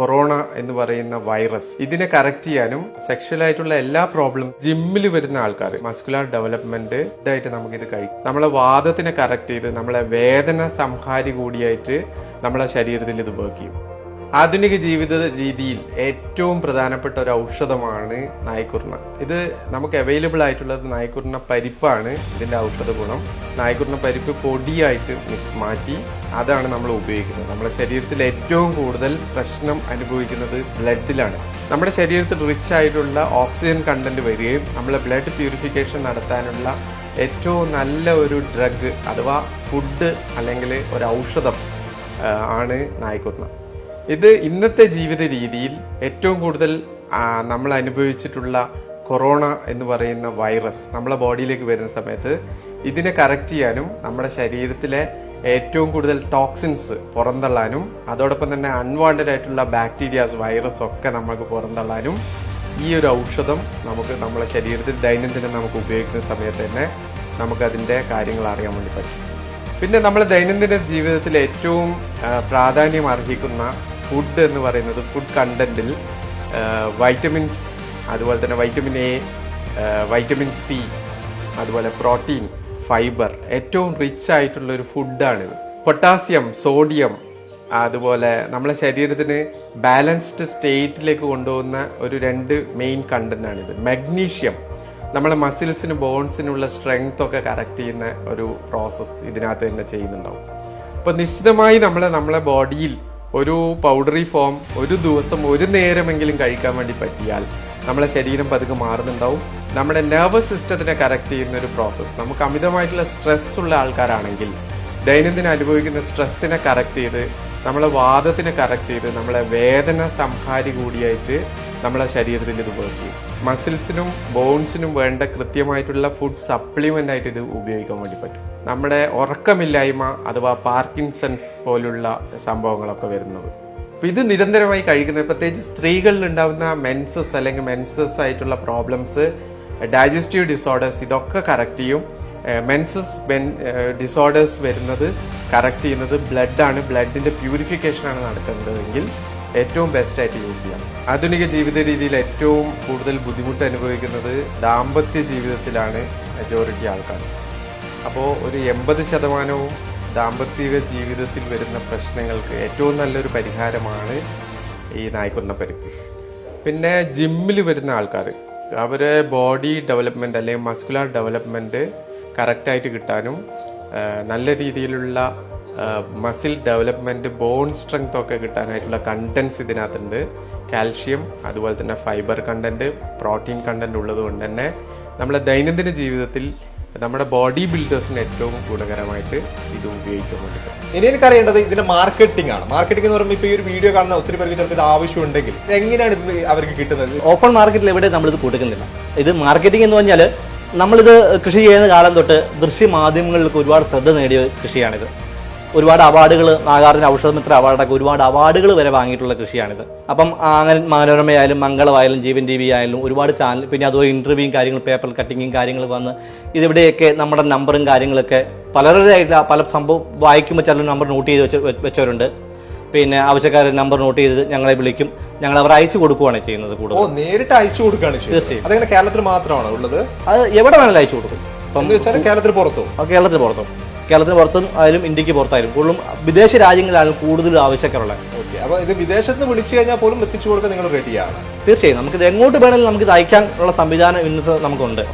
Corona എന്ന് പറയുന്ന virus ഇതിനെ കറക്റ്റ് ചെയ്യാനും സെക്ഷൽ ആയിട്ടുള്ള എല്ലാ പ്രോബ്ലം ജിമ്മിൽ വരുന്ന ആൾക്കാർ മസ്കുലാർ ഡെവലപ്മെന്റ് ഇതായിട്ട് നമുക്കിത് കഴിക്കും നമ്മളെ വാദത്തിനെ കറക്റ്റ് ചെയ്ത് നമ്മളെ വേദന സംഹാരി കൂടിയായിട്ട് നമ്മളെ ശരീരത്തിൽ ഇത് വർക്ക് ചെയ്യും. ആധുനിക ജീവിത രീതിയിൽ ഏറ്റവും പ്രധാനപ്പെട്ട ഒരു ഔഷധമാണ് നായ്ക്കുർണ ഇത് നമുക്ക് അവൈലബിൾ ആയിട്ടുള്ളത് നായ്ക്കുർണ പരിപ്പാണ്. ഇതിന്റെ ഔഷധ ഗുണം. നായ്ക്കുർണ പരിപ്പ് പൊടിയായിട്ട് മാറ്റി അതാണ് നമ്മൾ ഉപയോഗിക്കുന്നത്. നമ്മുടെ ശരീരത്തിൽ ഏറ്റവും കൂടുതൽ പ്രശ്നം അനുഭവിക്കുന്നത് ബ്ലഡിലാണ്. നമ്മുടെ ശരീരത്തിൽ റിച്ച് ആയിട്ടുള്ള ഓക്സിജൻ കണ്ടന്റ് വരികയും നമ്മളെ ബ്ലഡ് പ്യൂരിഫിക്കേഷൻ നടത്താനുള്ള ഏറ്റവും നല്ല ഒരു ഡ്രഗ് അഥവാ ഫുഡ് അല്ലെങ്കിൽ ഒരു ഔഷധം ആണ് നായ്ക്കുർണ ഇത് ഇന്നത്തെ ജീവിത രീതിയിൽ ഏറ്റവും കൂടുതൽ നമ്മൾ അനുഭവിച്ചിട്ടുള്ള കൊറോണ എന്ന് പറയുന്ന വൈറസ് നമ്മളെ ബോഡിയിലേക്ക് വരുന്ന സമയത്ത് ഇതിനെ കറക്റ്റ് ചെയ്യാനും നമ്മുടെ ശരീരത്തിലെ ഏറ്റവും കൂടുതൽ ടോക്സിൻസ് പുറന്തള്ളാനും അതോടൊപ്പം തന്നെ അൺവാണ്ടഡ് ആയിട്ടുള്ള ബാക്ടീരിയാസ് വൈറസ് ഒക്കെ നമുക്ക് പുറന്തള്ളാനും ഈ ഒരു ഔഷധം നമുക്ക് നമ്മളെ ശരീരത്തിൽ ദൈനംദിനം നമുക്ക് ഉപയോഗിക്കുന്ന സമയത്ത് തന്നെ നമുക്കതിന്റെ കാര്യങ്ങൾ അറിയാൻ വേണ്ടി പറ്റും. പിന്നെ നമ്മൾ ദൈനംദിന ജീവിതത്തിൽ ഏറ്റവും പ്രാധാന്യം അർഹിക്കുന്ന ഫുഡ് എന്ന് പറയുന്നത് ഫുഡ് കണ്ടന്റിൽ വൈറ്റമിൻസ് അതുപോലെ തന്നെ വൈറ്റമിൻ എ വൈറ്റമിൻ സി അതുപോലെ പ്രോട്ടീൻ ഫൈബർ ഏറ്റവും റിച്ച് ആയിട്ടുള്ള ഒരു ഫുഡാണിത് പൊട്ടാസ്യം സോഡിയം അതുപോലെ നമ്മളെ ശരീരത്തിന് ബാലൻസ്ഡ് സ്റ്റേറ്റിലേക്ക് കൊണ്ടുപോകുന്ന ഒരു രണ്ട് മെയിൻ കണ്ടന്റാണിത് മഗ്നീഷ്യം നമ്മളെ മസിൽസിനും ബോൺസിനുള്ള സ്ട്രെങ്ത് ഒക്കെ കറക്റ്റ് ചെയ്യുന്ന ഒരു പ്രോസസ്സ് ഇതിനകത്ത് തന്നെ ചെയ്യുന്നുണ്ടാവും. അപ്പോൾ നിശ്ചിതമായി നമ്മൾ നമ്മളെ ബോഡിയിൽ ഒരു പൗഡറി ഫോം ഒരു ദിവസം ഒരു നേരമെങ്കിലും കഴിക്കാൻ വേണ്ടി പറ്റിയാൽ നമ്മളെ ശരീരം പതുക്കെ മാറുന്നുണ്ടാവും. നമ്മുടെ നെർവസ് സിസ്റ്റത്തിനെ കറക്റ്റ് ചെയ്യുന്ന ഒരു പ്രോസസ്സ് നമുക്ക് അമിതമായിട്ടുള്ള സ്ട്രെസ് ഉള്ള ആൾക്കാരാണെങ്കിൽ ദൈനംദിനം അനുഭവിക്കുന്ന സ്ട്രെസ്സിനെ കറക്റ്റ് ചെയ്ത് നമ്മളെ വാദത്തിനെ കറക്റ്റ് ചെയ്ത് നമ്മളെ വേദന സംഹാരി കൂടിയായിട്ട് നമ്മളെ ശരീരത്തിൽ ഇത് ചെയ്യും. മസിൽസിനും ബോൺസിനും വേണ്ട കൃത്യമായിട്ടുള്ള ഫുഡ് സപ്ലിമെന്റ് ആയിട്ട് ഇത് ഉപയോഗിക്കാൻ വേണ്ടി പറ്റും. നമ്മുടെ ഉറക്കമില്ലായ്മ അഥവാ പാർക്കിൻസൺസ് പോലുള്ള സംഭവങ്ങളൊക്കെ വരുന്നത്. അപ്പൊ ഇത് നിരന്തരമായി കഴിക്കുന്നത് പ്രത്യേകിച്ച് സ്ത്രീകളിൽ ഉണ്ടാകുന്ന മെൻസസ് അല്ലെങ്കിൽ മെൻസസ് ആയിട്ടുള്ള പ്രോബ്ലംസ് ഡൈജസ്റ്റീവ് ഡിസോർഡേഴ്സ് ഇതൊക്കെ കറക്റ്റ് ചെയ്യും. മെൻസസ് ഡിസോർഡേഴ്സ് വരുന്നത് കറക്റ്റ് ചെയ്യുന്നത് ബ്ലഡാണ് ബ്ലഡിന്റെ പ്യൂരിഫിക്കേഷനാണ് നടക്കുന്നതെങ്കിൽ ഏറ്റവും ബെസ്റ്റായിട്ട് യൂസ് ചെയ്യാം. ആധുനിക ജീവിത രീതിയിൽ ഏറ്റവും കൂടുതൽ ബുദ്ധിമുട്ട് അനുഭവിക്കുന്നത് ദാമ്പത്യ ജീവിതത്തിലാണ് മെജോറിറ്റി ആൾക്കാർ. അപ്പോൾ ഒരു എൺപത് ശതമാനവും ദാമ്പത്യ ജീവിതത്തിൽ വരുന്ന പ്രശ്നങ്ങൾക്ക് ഏറ്റവും നല്ലൊരു പരിഹാരമാണ് ഈ നായ്ക്കുന്ന പരിപ്പ്. പിന്നെ ജിമ്മിൽ വരുന്ന ആൾക്കാർ അവരെ ബോഡി ഡെവലപ്മെന്റ് അല്ലെങ്കിൽ മസ്കുലാർ ഡെവലപ്മെന്റ് കറക്റ്റായിട്ട് കിട്ടാനും നല്ല രീതിയിലുള്ള മസിൽ ഡെവലപ്മെന്റ് ബോൺ സ്ട്രെങ്ത് ഒക്കെ കിട്ടാനായിട്ടുള്ള കണ്ടൻസ് ഇതിനകത്തുണ്ട്. കാൽഷ്യം അതുപോലെ തന്നെ ഫൈബർ കണ്ടന്റ് പ്രോട്ടീൻ കണ്ടന്റ് ഉള്ളത് കൊണ്ട് തന്നെ നമ്മുടെ ദൈനംദിന ജീവിതത്തിൽ നമ്മുടെ ബോഡി ബിൽഡേഴ്സിന് ഏറ്റവും ഗുണകരമായിട്ട് ഇത് ഉപയോഗിക്കാൻ വേണ്ടി പറ്റും ഇനി എനിക്ക് അറിയേണ്ടത് ഇതിന്റെ മാർക്കറ്റിംഗ് ആണ്. മാർക്കറ്റിംഗ് എന്ന് പറയുമ്പോൾ ഇപ്പൊ ഈ ഒരു വീഡിയോ കാണുന്ന ഒത്തിരി പേർക്ക് ചിലപ്പോൾ ഇത് ആവശ്യമുണ്ടെങ്കിൽ എങ്ങനെയാണ് ഇത് അവർക്ക് കിട്ടുന്നത്? ഓപ്പൺ മാർക്കറ്റിൽ എവിടെ നമ്മളിത് കൊടുക്കുന്നില്ല ഇത് മാർക്കറ്റിംഗ് എന്ന് പറഞ്ഞാൽ നമ്മളിത് കൃഷി ചെയ്യുന്ന കാലം തൊട്ട് ദൃശ്യ ദൃശ്യമാധ്യമങ്ങളിലൊക്കെ ഒരുപാട് ശ്രദ്ധ നേടിയ കൃഷിയാണിത്. ഒരുപാട് അവാർഡുകൾ നാഗാർജുന ഔഷധമിത്ര അവാർഡൊക്കെ ഒരുപാട് അവാർഡുകൾ വരെ വാങ്ങിയിട്ടുള്ള കൃഷിയാണിത്. അപ്പം അങ്ങനെ മനോരമയായാലും മംഗളമായാലും ജീവൻ ടി വി ആയാലും ഒരുപാട് ചാനൽ പിന്നെ അതുപോലെ ഇന്റർവ്യൂയും കാര്യങ്ങളും പേപ്പർ കട്ടിങ്ങും കാര്യങ്ങൾ വന്ന് ഇതിവിടെയൊക്കെ നമ്മുടെ നമ്പറും കാര്യങ്ങളൊക്കെ പലരുടെ പല സംഭവം വായിക്കുമ്പോൾ ചില നമ്പർ നോട്ട് ചെയ്ത് വെച്ച് വെച്ചവരുണ്ട്. പിന്നെ ആവശ്യക്കാർ നമ്പർ നോട്ട് ചെയ്ത് ഞങ്ങളെ വിളിക്കും. ഞങ്ങൾ അവർ അയച്ചു കൊടുക്കുകയാണ് ചെയ്യുന്നത് കൂടുതൽ. നേരിട്ട് അയച്ചു കൊടുക്കുകയാണ് തീർച്ചയായും. അതങ്ങനെ കേരളത്തിൽ മാത്രമാണ് ഉള്ളത്? അത് എവിടെ വേണമെങ്കിലും അയച്ചു കൊടുക്കും. കേരളത്തിൽ കേരളത്തിൽ പുറത്തോ? അത് കേരളത്തിന് പുറത്തും. കേരളത്തിന് പുറത്തും ആയാലും ഇന്ത്യയ്ക്ക് പുറത്തായാലും കൂടുതലും വിദേശ രാജ്യങ്ങളിലാണ് കൂടുതൽ ആവശ്യക്കാരുള്ളത് ഓക്കെ. അപ്പൊ ഇത് വിദേശത്ത് വിളിച്ചു കഴിഞ്ഞാൽ പോലും എത്തിച്ചു കൊടുക്കാൻ നിങ്ങൾ റെഡിയാണ് തീർച്ചയായും. നമുക്ക് ഇത് എങ്ങോട്ട് വേണമെങ്കിലും നമുക്ക് ഇത് അയക്കാനുള്ള സംവിധാനം ഇന്നത്തെ നമുക്കുണ്ട്.